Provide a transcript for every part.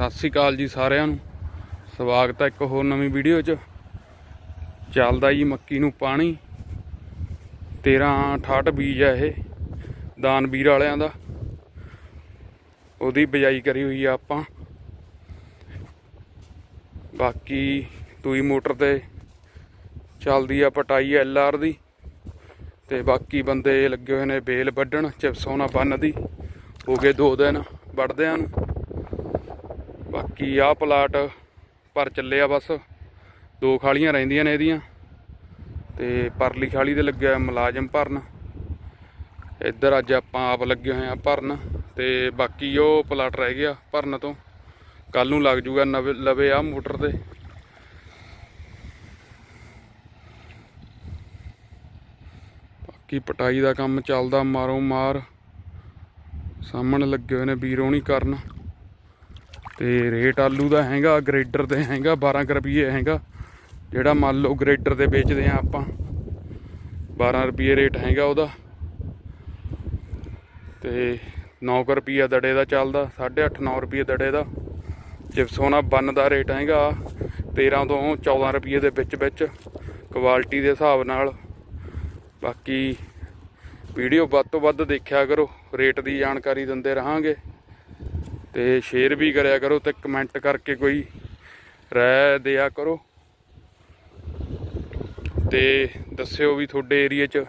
ਸਤਿ ਸ੍ਰੀ ਅਕਾਲ ਜੀ ਸਾਰਿਆਂ ਨੂੰ। ਸਵਾਗਤ ਹੈ ਇੱਕ ਹੋਰ ਨਵੀਂ ਵੀਡੀਓ 'ਚ। ਚੱਲਦਾ ਜੀ ਮੱਕੀ ਨੂੰ ਪਾਣੀ। 13 68 ਬੀਜ ਹੈ ਇਹ, ਦਾਨਵੀਰ ਵਾਲਿਆਂ ਦਾ। ਉਹਦੀ ਬਿਜਾਈ ਕਰੀ ਹੋਈ ਆ ਆਪਾਂ। ਬਾਕੀ ਦੂਈ ਮੋਟਰ ਤੇ ਚੱਲਦੀ ਆ ਪਟਾਈ ਐਲਆਰ ਦੀ। ਤੇ ਬਾਕੀ ਬੰਦੇ ਲੱਗੇ ਹੋਏ ਨੇ ਬੇਲ ਵੱਢਣ ਚਿਪਸੋਨਾ ਬੰਨ ਦੀ। ਹੋ ਗਏ ਦੋ ਦਿਨ, ਵੱਢਦਿਆਂ ਨੂੰ। ਬਾਕੀ ਆਹ ਪਲਾਟ ਪਰ ਚੱਲਿਆ ਬਸ। ਦੋ ਖਾਲੀਆਂ ਰਹਿੰਦੀਆਂ ਨੇ ਇਹਦੀਆਂ। ਤੇ ਪਰਲੀ ਖਾਲੀ ਤੇ ਲੱਗਿਆ ਮੁਲਾਜ਼ਮ ਭਰਨ। ਇੱਧਰ ਅੱਜ ਆਪਾਂ ਆਪ ਲੱਗੇ ਹੋਏ ਆ ਭਰਨ। ਤੇ ਬਾਕੀ ਉਹ ਪਲਾਟ ਰਹਿ ਗਿਆ ਭਰਨ ਤੋਂ। ਕੱਲ ਨੂੰ ਲੱਗ ਜੂਗਾ ਨਵੇਂ, ਲਵੇ ਆ ਮੋਟਰ ਤੇ। ਬਾਕੀ ਪਟਾਈ ਦਾ ਕੰਮ ਚੱਲਦਾ ਮਾਰੋ ਮਾਰ ਸਾਹਮਣੇ ਲੱਗੇ ਹੋਏ ਨੇ ਵੀਰੋਣੀ ਕਰਨ। ਤੇ ਰੇਟ ਆਲੂ ਦਾ ਹੈਗਾ, ਗ੍ਰੇਡਰ ਤੇ ਹੈਗਾ 12 ਕੁ ਰੁਪਏ ਹੈਗਾ। ਜਿਹੜਾ ਮੰਨ ਲਓ ਗ੍ਰੇਡਰ ਤੇ ਵੇਚਦੇ ਆ ਆਪਾਂ 12 ਰੁਪਏ ਰੇਟ ਹੈਗਾ ਉਹਦਾ। ਤੇ 9 ਕੁ ਰੁਪਏ ਦੜੇ ਦਾ ਚੱਲਦਾ 8.5 9 ਰੁਪਏ ਦੜੇ ਦਾ। ਜਿਪਸੋਨਾ ਬੰਨ ਦਾ ਰੇਟ ਹੈਗਾ 13 ਤੋਂ 14 ਰੁਪਏ ਦੇ ਵਿੱਚ ਵਿੱਚ, ਕੁਆਲਿਟੀ ਦੇ ਹਿਸਾਬ ਨਾਲ। ਬਾਕੀ ਵੀਡੀਓ ਵੱਧ ਤੋਂ ਵੱਧ ਦੇਖਿਆ ਕਰੋ, ਰੇਟ ਦੀ ਜਾਣਕਾਰੀ ਦਿੰਦੇ ਰਹਾਂਗੇ। ਤੇ ਸ਼ੇਅਰ ਵੀ ਕਰਿਆ ਕਰੋ ਤੇ ਕਮੈਂਟ ਕਰਕੇ ਕੋਈ ਰਾਏ ਦਿਆ ਕਰੋ। ਤੇ ਦੱਸਿਓ ਵੀ ਤੁਹਾਡੇ ਏਰੀਆ 'ਚ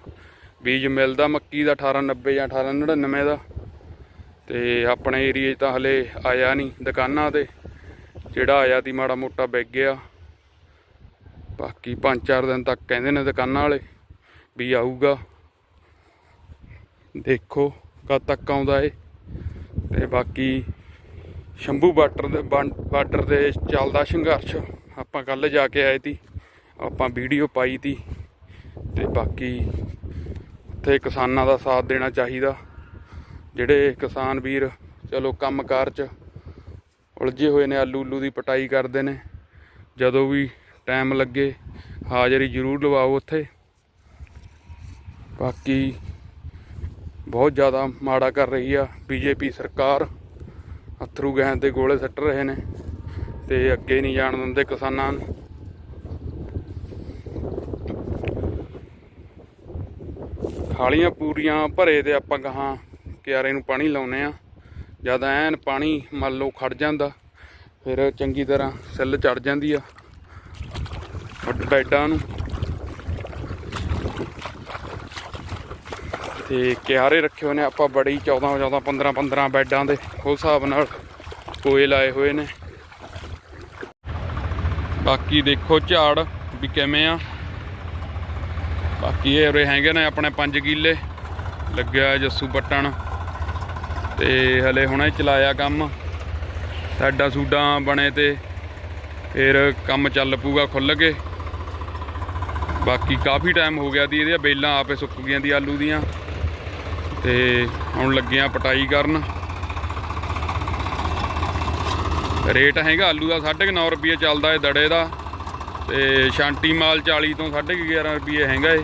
ਬੀਜ ਮਿਲਦਾ ਮੱਕੀ ਦਾ 1890 ਜਾਂ 1899 ਦਾ। ਤੇ ਆਪਣੇ ਏਰੀਆ 'ਚ ਤਾਂ ਹਲੇ ਆਇਆ ਨਹੀਂ ਦੁਕਾਨਾਂ ਤੇ। ਜਿਹੜਾ ਆਇਆ ਤੀ ਮਾੜਾ ਮੋਟਾ ਵਿਕ ਗਿਆ। ਬਾਕੀ 5-4 ਦਿਨ ਤੱਕ ਕਹਿੰਦੇ ਨੇ ਦੁਕਾਨਾਂ ਵਾਲੇ ਵੀ ਆਊਗਾ। ਦੇਖੋ ਕਦ ਤੱਕ ਆਉਂਦਾ ਏ। ਤੇ ਬਾਕੀ ਸ਼ੰਭੂ ਬਾਰਡਰ ਦੇ ਬੰ- ਬਾਰਡਰ ਦੇ ਚੱਲਦਾ ਸੰਘਰਸ਼। ਆਪਾਂ ਕੱਲ ਜਾ ਕੇ ਆਏ ਤੀ ਆਪਾਂ ਵੀਡੀਓ ਪਾਈ ਤੀ ਤੇ ਬਾਕੀ ਉੱਥੇ ਕਿਸਾਨਾਂ ਦਾ ਸਾਥ ਦੇਣਾ ਚਾਹੀਦਾ। ਜਿਹੜੇ ਕਿਸਾਨ ਵੀਰ, ਚਲੋ ਕੰਮਕਾਰ 'ਚ ਉਲਝੇ ਹੋਏ ਨੇ ਆਲੂ ਉਲੂ ਦੀ ਪਟਾਈ ਕਰਦੇ ਨੇ। ਜਦੋਂ ਵੀ ਟਾਈਮ ਲੱਗੇ, ਹਾਜ਼ਰੀ ਜ਼ਰੂਰ ਲਵਾਓ ਉੱਥੇ। ਬਾਕੀ ਬਹੁਤ ਜ਼ਿਆਦਾ ਮਾੜਾ ਕਰ ਰਹੀ ਆ ਬੀਜੇਪੀ ਸਰਕਾਰ। ਅਥਰੂ ਗੈਸ ਦੇ ਗੋਲੇ ਸੱਟ ਰਹੇ ਨੇ ਤੇ ਅੱਗੇ ਨਹੀਂ ਜਾਣ ਦਿੰਦੇ ਕਿਸਾਨਾਂ ਨੂੰ। ਖਾਲੀਆਂ ਪੂਰੀਆਂ ਭਰੇ ਤੇ ਆਪਾਂ ਗਾਹਾਂ ਕਿਆਰੇ ਨੂੰ ਪਾਣੀ ਲਾਉਨੇ ਆ। ਜਦ ਐਨ ਪਾਣੀ ਮੰਨ ਲਓ ਖੜ ਜਾਂਦਾ, ਫਿਰ ਚੰਗੀ ਤਰ੍ਹਾਂ ਸੈੱਲ ਚੜ ਜਾਂਦੀ ਆ। ਵੱਡ ਬੈਡਾਂ ਨੂੰ ਤੇ ਕਿਆਰੇ ਰੱਖੇ ਹੋਏ ਨੇ। ਆਪਾਂ ਬੜੀ 14 14 15 15 ਬੈਡਾਂ ਦੇ ਉਸ ਹਿਸਾਬ ਨਾਲ ਕੋਏ ਲਾਏ ਹੋਏ ਨੇ। ਬਾਕੀ ਦੇਖੋ ਝਾੜ ਵੀ ਕਿਵੇਂ ਆ। ਬਾਕੀ ਇਹ ਉਰੇ ਹੈਗੇ ਨੇ ਆਪਣੇ 5 ਕਿੱਲੇ। ਲੱਗਿਆ ਜੱਸੂ ਪੱਟਣ। ਤੇ ਹਲੇ ਹੁਣੇ ਚਲਾਇਆ ਕੰਮ। ਸਾਡਾ ਸੂਡਾਂ ਬਣੇ ਤੇ ਫਿਰ ਕੰਮ ਚੱਲ ਪੂਗਾ ਖੁੱਲ ਕੇ। ਬਾਕੀ ਕਾਫੀ ਟਾਈਮ ਹੋ ਗਿਆ ਦੀ, ਇਹਦੀਆਂ ਬੇਲਾਂ ਆਪੇ ਸੁੱਕ ਗਈਆਂ ਦੀ ਆਲੂ ਦੀਆਂ। ਤੇ ਹੁਣ ਲੱਗਿਆ ਪਟਾਈ ਕਰਨ। ਰੇਟ ਹੈਗਾ ਆਲੂ ਦਾ 9.5 ਰੁਪਏ ਚੱਲਦਾ ਏ ਦੜੇ ਦਾ। ਤੇ ਸ਼ਾਂਟੀ ਮਾਲ 40 ਤੋਂ 11.5 ਰੁਪਏ ਹੈਗਾ ਏ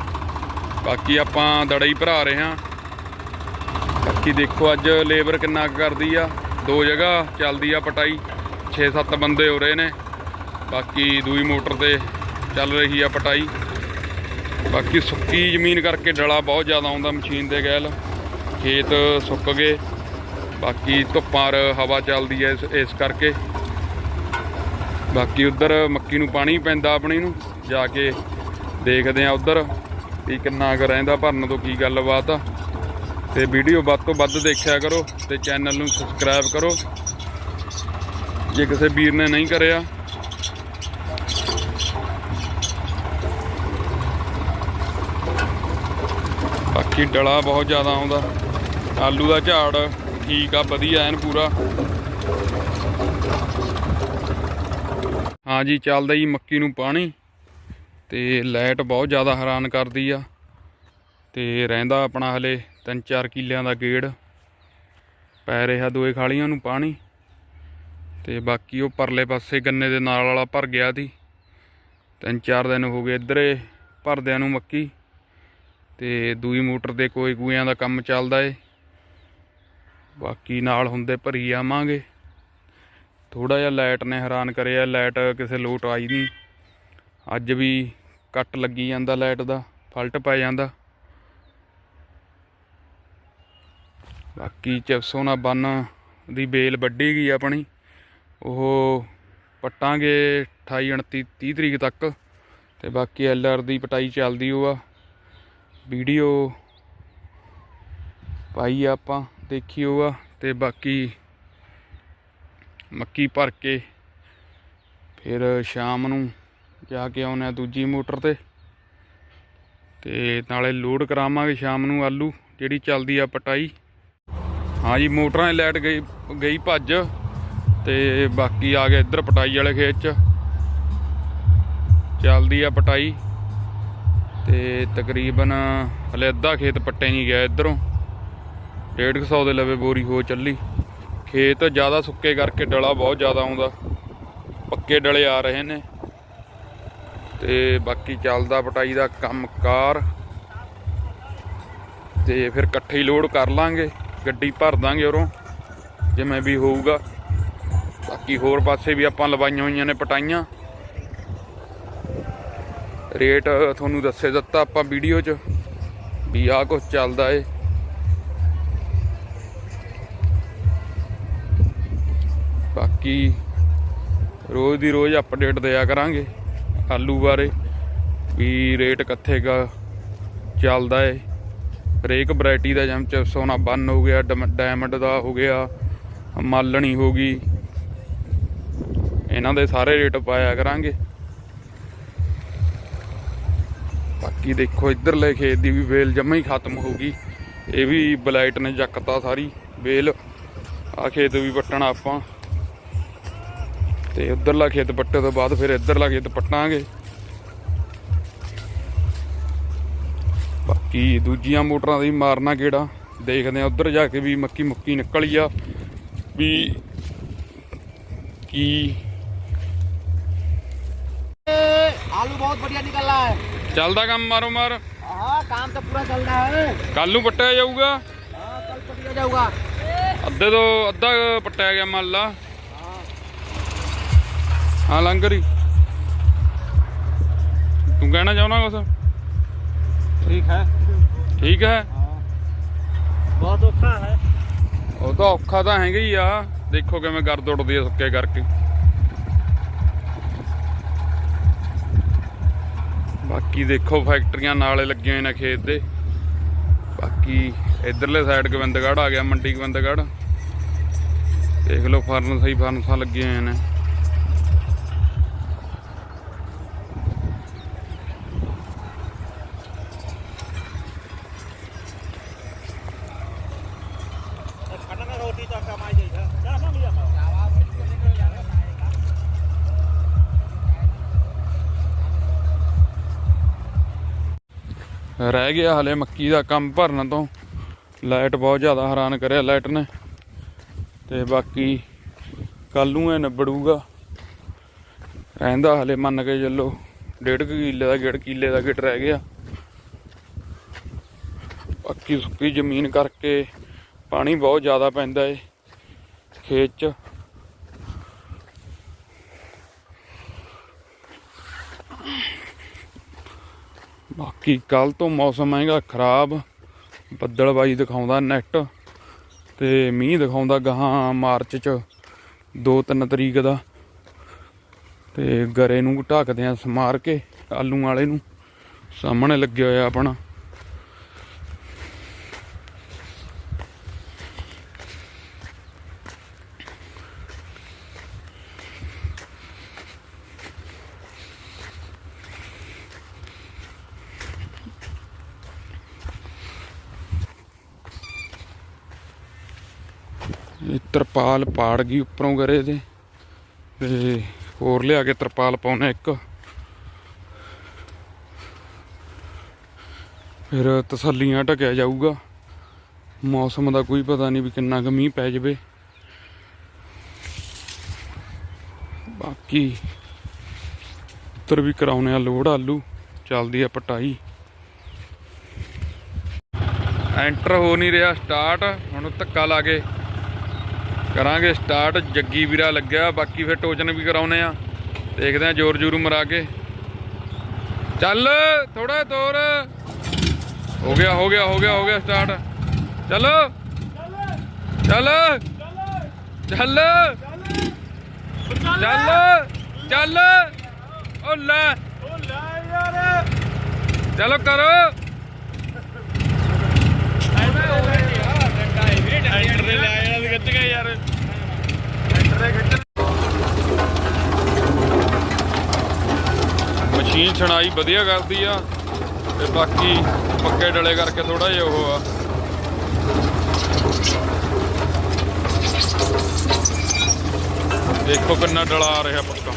ਬਾਕੀ ਆਪਾਂ ਦੜੇ ਹੀ ਭਰਾ ਰਹੇ ਹਾਂ। ਬਾਕੀ ਦੇਖੋ ਅੱਜ ਲੇਬਰ ਕਿੰਨਾ ਕੁ ਕਰਦੀ ਆ। ਦੋ ਜਗ੍ਹਾ ਚੱਲਦੀ ਆ ਪਟਾਈ। 6-7 ਬੰਦੇ ਹੋ ਰਹੇ ਨੇ। ਬਾਕੀ ਦੂਈ ਮੋਟਰ ਤੇ ਚੱਲ ਰਹੀ ਆ ਪਟਾਈ। ਬਾਕੀ ਸੁੱਕੀ ਜ਼ਮੀਨ ਕਰਕੇ ਡਲਾ ਬਹੁਤ ਜ਼ਿਆਦਾ ਆਉਂਦਾ ਮਸ਼ੀਨ ਦੇ ਗੈਲ। ਖੇਤ ਸੁੱਕ ਗਏ। ਬਾਕੀ ਧੁੱਪਾਂ ਹਵਾ ਚੱਲਦੀ ਐ ਇਸ ਇਸ ਕਰਕੇ। ਬਾਕੀ ਉਧਰ ਮੱਕੀ ਨੂੰ ਪਾਣੀ ਪੈਂਦਾ ਆਪਣੀ ਨੂੰ, ਜਾ ਕੇ ਦੇਖਦੇ ਆ ਉਧਰ ਵੀ ਕਿੰਨਾ ਕੁ ਰਹਿੰਦਾ ਭਰਨ ਤੋਂ ਕੀ ਗੱਲਬਾਤ ਆ। ਤੇ ਵੀਡੀਓ ਵੱਧ ਤੋਂ ਵੱਧ ਦੇਖਿਆ ਕਰੋ ਤੇ ਚੈਨਲ ਨੂੰ ਸਬਸਕ੍ਰਾਈਬ ਕਰੋ। ਜੇ ਕਿਸੇ ਵੀਰ ਨੇ ਨਹੀਂ ਕਰਿਆ। ਬਾਕੀ ਡਲਾ ਬਹੁਤ ਜ਼ਿਆਦਾ ਆਉਂਦਾ। ਆਲੂ ਦਾ ਝਾੜ, ਠੀਕ ਆ, ਵਧੀਆ ਐਨ ਪੂਰਾ। ਹਾਂ ਜੀ, ਚੱਲਦਾ ਜੀ ਮੱਕੀ ਨੂੰ ਪਾਣੀ, ਤੇ ਲਾਈਟ ਬਹੁਤ ਜ਼ਿਆਦਾ ਹੈਰਾਨ ਕਰਦੀ ਆ, ਤੇ ਰਹਿੰਦਾ ਆਪਣਾ ਹਲੇ 3-4 ਕਿੱਲਿਆਂ ਦਾ ਗੇੜ। ਪੈ ਰਿਹਾ ਦੋਏ ਖਾਲੀਆਂ ਨੂੰ ਪਾਣੀ, ਤੇ ਬਾਕੀ ਉਹ ਪਰਲੇ ਪਾਸੇ ਗੰਨੇ ਦੇ ਨਾਲ ਵਾਲਾ ਭਰ ਗਿਆ ਸੀ। ਤਿੰਨ ਚਾਰ ਦਿਨ ਹੋ ਗਏ ਇੱਧਰੇ ਭਰਦਿਆਂ ਨੂੰ ਮੱਕੀ, ਤੇ ਦੂਈ ਮੋਟਰ ਦੇ ਕੋਈ ਗੂਆਂ ਦਾ ਕੰਮ ਚੱਲਦਾ ਏ। ਬਾਕੀ ਨਾਲ ਹੁੰਦੇ ਭਰੀ ਆਵਾਂਗੇ। ਥੋੜਾ ਜਿਹਾ ਲਾਈਟ ਨੇ ਹੈਰਾਨ ਕਰਿਆ, ਲਾਈਟ ਕਿਸੇ ਲੋਟ ਆਈ ਨਹੀਂ। ਅੱਜ ਵੀ ਕੱਟ ਲੱਗੀ ਜਾਂਦਾ ਲਾਈਟ ਦਾ, ਫਲਟ ਪੈ ਜਾਂਦਾ। ਬਾਕੀ ਚਿਪਸੋਨਾ ਬੰਨ ਦੀ ਬੇਲ ਵੱਢੀ ਗਈ ਆਪਣੀ। ਉਹ ਪੱਟਾਂਗੇ 28 29 30 ਤਰੀਕ ਤੱਕ ਤੇ ਬਾਕੀ ਐਲਆਰ ਦੀ ਪਟਾਈ ਚੱਲਦੀ ਉਹ ਆ। ਵੀਡੀਓ ਪਾਈ ਆਪਾਂ। ਦੇਖੀ ਉਹ ਆ ਤੇ ਬਾਕੀ ਮੱਕੀ ਭਰ ਕੇ ਫਿਰ ਸ਼ਾਮ ਨੂੰ ਜਾ ਕੇ ਆਉਨੇ ਆ ਦੂਜੀ ਮੋਟਰ ਤੇ। ਤੇ ਨਾਲੇ ਲੋਡ ਕਰਾਵਾਂਗੇ ਸ਼ਾਮ ਨੂੰ ਆਲੂ, ਜਿਹੜੀ ਚੱਲਦੀ ਆ ਪਟਾਈ। ਹਾਂ ਜੀ, ਮੋਟਰਾਂ ਦੀ ਲਾਈਟ ਗਈ ਗਈ ਭੱਜ ਤੇ ਬਾਕੀ ਆ ਗਏ ਇੱਧਰ ਪਟਾਈ ਵਾਲੇ ਖੇਤ ਚ। ਚੱਲਦੀ ਆ ਪਟਾਈ ਤੇ ਤਕਰੀਬਨ ਹਲੇ ਅੱਧਾ ਖੇਤ ਪੱਟੇ ਨਹੀਂ ਗਿਆ ਇੱਧਰੋਂ। 150 ਦੇ ਲਵੇ ਬੋਰੀ ਹੋ ਚੱਲੀ। ਖੇਤ ਜ਼ਿਆਦਾ ਸੁੱਕੇ ਕਰਕੇ ਡਲਾ ਬਹੁਤ ਜ਼ਿਆਦਾ ਆਉਂਦਾ। ਪੱਕੇ ਡਲੇ ਆ ਰਹੇ ਨੇ। ਤੇ ਬਾਕੀ ਚੱਲਦਾ ਪਟਾਈ ਦਾ ਕੰਮਕਾਰ ਤੇ ਫਿਰ ਇਕੱਠੇ ਹੀ ਲੋਡ ਕਰ ਲਾਂਗੇ। ਗੱਡੀ ਭਰ ਦਾਂਗੇ ਉਰੋਂ, ਜਿਵੇਂ ਵੀ ਹੋਊਗਾ। ਬਾਕੀ ਹੋਰ ਪਾਸੇ ਵੀ ਆਪਾਂ ਲਵਾਈਆਂ ਹੋਈਆਂ ਨੇ ਪਟਾਈਆਂ। ਰੇਟ ਤੁਹਾਨੂੰ ਦੱਸੇ ਦਿੱਤਾ ਆਪਾਂ ਵੀਡੀਓ 'ਚ, ਵੀ ਆਹ ਕੁਝ ਚੱਲਦਾ ਏ। ਬਾਕੀ ਰੋਜ਼ ਦੀ ਰੋਜ਼ ਅਪਡੇਟ ਦਿਆ ਕਰਾਂਗੇ ਆਲੂ ਬਾਰੇ ਵੀ ਰੇਟ ਕਿੱਥੇ ਗਾ ਚੱਲਦਾ ਏ। ਹਰੇਕ ਵੈਰਾਈਟੀ ਦਾ ਜਮ ਚ ਸੋਨਾ ਬੰਨ ਹੋ ਗਿਆ ਡਾਇਮੰਡ ਦਾ ਹੋ ਗਿਆ, ਮਾਲਣੀ ਹੋ ਗਈ। ਇਹਨਾਂ ਦੇ ਸਾਰੇ ਰੇਟ ਪਾਇਆ ਕਰਾਂਗੇ। ਬਾਕੀ ਦੇਖੋ ਇੱਧਰਲੇ ਖੇਤ ਦੀ ਵੀ ਵੇਲ ਜਮਾ ਹੀ ਖਤਮ ਹੋ ਗਈ। ਇਹ ਵੀ ਬਲਾਈਟ ਨੇ ਜੱਕਤਾ ਸਾਰੀ ਵੇਲ। ਆ ਖੇਤ ਵੀ ਪੱਟਣਾ ਆਪਾਂ। ਤੇ ਉਧਰਲਾ ਖੇਤ ਪੱਟੇ ਤੋਂ ਬਾਅਦ ਫਿਰ ਇੱਧਰਲਾ ਖੇਤ ਪੱਟਾਂਗੇ। ਬਾਕੀ ਦੂਜੀਆਂ ਮੋਟਰਾਂ ਦਾ ਮਾਰਨਾ ਕਿਹੜਾ? ਦੇਖਦੇ ਆ ਉਧਰ ਜਾ ਕੇ ਵੀ ਮੱਕੀ ਮੁੱਕੀ ਨਿਕਲੀ ਆ। ਵੀ ਕੀ ਆਲੂ ਬਹੁਤ ਵਧੀਆ ਨਿਕਲ ਰਹਾ ਹੈ। ਚੱਲਦਾ ਕੰਮ ਮਾਰੋ ਮਾਰ। ਹਾਂ ਕੰਮ ਤਾਂ ਪੂਰਾ ਚੱਲਦਾ ਹੈ। ਕੱਲ ਨੂੰ ਪੱਟਿਆ ਜਾਊਗਾ। ਹਾਂ ਕੱਲ ਪੱਟਿਆ ਜਾਊਗਾ। ਅੱਧੇ ਤੋਂ ਅੱਧਾ ਪੱਟਿਆ ਗਿਆ ਮੰਨ ਹਾਂ ਲੰਗਰੀ ਤੂੰ ਕਹਿਣਾ ਚਾਹੁੰਦਾ ਕੁਛ? ਠੀਕ ਹੈ। ਠੀਕ ਹੈ? ਬਹੁਤ ਔਖਾ ਹੈ। ਉਹ ਤਾਂ ਔਖਾ ਤਾਂ ਹੈਗਾ ਹੀ ਆ। ਦੇਖੋ ਕਿਵੇਂ ਗਰਦ ਉੱਡਦੀ ਆ ਸੁੱਕੇ ਕਰਕੇ। ਬਾਕੀ ਦੇਖੋ ਫੈਕਟਰੀਆਂ ਨਾਲੇ ਲੱਗੇ ਹੋਏ ਨੇ ਖੇਤ ਦੇ। ਬਾਕੀ ਇਧਰਲੇ ਸਾਈਡ ਗਵਿੰਦਗੜ ਆ ਗਿਆ ਮੰਡੀ ਗਵਿੰਦਗੜ ਦੇਖ ਲਓ ਫਾਰਮ ਸਹੀ ਫਾਰਮਸਾਂ ਲੱਗੀਆਂ ਹੋਈਆਂ ਨੇ। ਰਹਿ ਗਿਆ ਹਲੇ ਮੱਕੀ ਦਾ ਕੰਮ ਭਰਨ ਤੋਂ। ਲਾਈਟ ਬਹੁਤ ਜ਼ਿਆਦਾ ਹੈਰਾਨ ਕਰਿਆ ਲਾਈਟ ਨੇ। ਤੇ ਬਾਕੀ ਕੱਲ ਨੂੰ ਇਹ ਨਿਬੜੂਗਾ। ਰਹਿੰਦਾ ਹਲੇ ਮੰਨ ਕੇ ਚੱਲੋ, ਡੇਢ ਕੁ ਕਿੱਲੇ ਦਾ ਗੇੜ ਕਿੱਲੇ ਦਾ ਗਿੱਟ ਰਹਿ ਗਿਆ। ਪੱਕੀ ਸੁੱਕੀ ਜ਼ਮੀਨ ਕਰਕੇ ਪਾਣੀ ਬਹੁਤ ਜ਼ਿਆਦਾ ਪੈਂਦਾ ਏ, ਖੇਤ 'ਚ। ਬਾਕੀ ਕੱਲ ਤੋਂ ਮੌਸਮ ਹੈਗਾ ਖਰਾਬ ਬੱਦਲਬਾਈ ਦਿਖਾਉਂਦਾ ਨੈਟ ਤੇ ਮੀਂਹ ਦਿਖਾਉਂਦਾ ਗਾਹਾਂ ਮਾਰਚ ਚ 2-3 ਤਰੀਕ ਦਾ। ਤੇ ਗਰੇ ਨੂੰ ਢੱਕਦੇ ਆ ਸਮਾਰ ਕੇ ਆਲੂ ਵਾਲੇ ਨੂੰ। ਸਾਹਮਣੇ ਲੱਗਿਆ ਹੋਇਆ ਆਪਣਾ। ਤਰਪਾਲ ਪਾੜ ਗਈ ਉੱਪਰੋਂ ਗਰੇ ਦੇ। ਤੇ ਹੋਰ ਲਿਆ ਕੇ ਤਰਪਾਲ ਪਾਉਣਾ ਇੱਕ। ਫਿਰ ਤਸੱਲੀਆਂ ਢਕਿਆ ਜਾਊਗਾ। ਮੌਸਮ ਦਾ ਕੋਈ ਪਤਾ ਨਹੀਂ ਵੀ ਕਿੰਨਾ ਕੁ ਮੀਂਹ ਪੈ ਜਾਵੇ। ਬਾਕੀ ਉੱਤਰ ਵੀ ਕਰਾਉਣੇ ਆ ਲੋੜ ਆਲੂ। ਚੱਲਦੀ ਆ ਪਟਾਈ। ਐਂਟਰ ਹੋ ਨਹੀਂ ਰਿਹਾ ਸਟਾਰਟ, ਹੁਣ ਧੱਕਾ ਲਾ ਕੇ ਕਰਾਂਗੇ ਸਟਾਰਟ ਜੱਗੀ ਵੀਰਾ ਲੱਗਿਆ, ਬਾਕੀ ਫਿਰ ਟੋਚਨ ਵੀ ਕਰਾਉਨੇ ਆ ਦੇਖਦੇ ਆ ਜੋਰ ਜੂਰੂ ਮਰਾ ਕੇ। ਚੱਲ ਥੋੜਾ ਤੋਰ ਹੋ ਗਿਆ ਹੋ ਗਿਆ ਹੋ ਗਿਆ ਹੋ ਗਿਆ ਸਟਾਰਟ ਚਲੋ। ਚੱਲ। ਚੱਲ। ਚੱਲ। ਚੱਲ। ਓ ਲੈ। ਉਹ ਲੈ ਯਾਰ ਚਲੋ ਕਰੋ ਟਰੈਕਟਰ ਦੇ ਲੈ ਆਇਆ ਤੇ ਖਿੱਚ ਗਏ ਯਾਰ ਟਰੈਕਟਰ ਦੇ ਖਿੱਚ ਮਸ਼ੀਨ ਛਣਾਈ ਵਧੀਆ ਕਰਦੀ ਆ ਤੇ ਬਾਕੀ ਪੱਕੇ ਡਲੇ ਕਰਕੇ ਥੋੜਾ ਜਿਹਾ ਉਹ ਆ। ਦੇਖੋ ਕਿੰਨਾ ਡਲਾ ਆ ਰਿਹਾ ਪੱਕਾ।